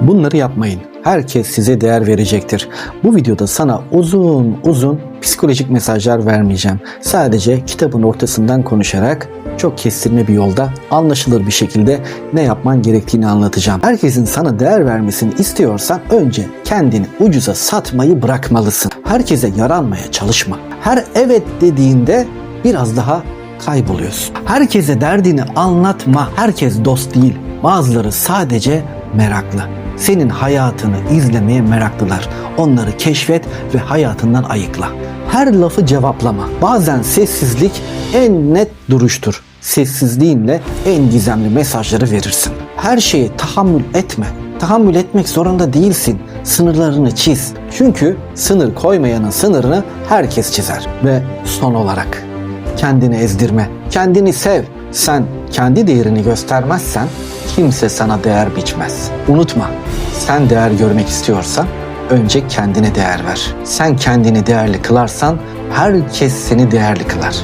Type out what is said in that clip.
Bunları yapmayın. Herkes size değer verecektir. Bu videoda sana uzun uzun psikolojik mesajlar vermeyeceğim. Sadece kitabın ortasından konuşarak çok kestirme bir yolda anlaşılır bir şekilde ne yapman gerektiğini anlatacağım. Herkesin sana değer vermesini istiyorsan önce kendini ucuza satmayı bırakmalısın. Herkese yaranmaya çalışma. Her evet dediğinde biraz daha kayboluyorsun. Herkese derdini anlatma. Herkes dost değil. Bazıları sadece meraklı. Senin hayatını izlemeye meraklılar. Onları keşfet ve hayatından ayıkla. Her lafı cevaplama. Bazen sessizlik en net duruştur. Sessizliğinle en gizemli mesajları verirsin. Her şeye tahammül etme. Tahammül etmek zorunda değilsin. Sınırlarını çiz. Çünkü sınır koymayanın sınırını herkes çizer. Ve son olarak kendini ezdirme. Kendini sev. Sen kendi değerini göstermezsen kimse sana değer biçmez. Unutma. Sen değer görmek istiyorsan önce kendine değer ver. Sen kendini değerli kılarsan herkes seni değerli kılar.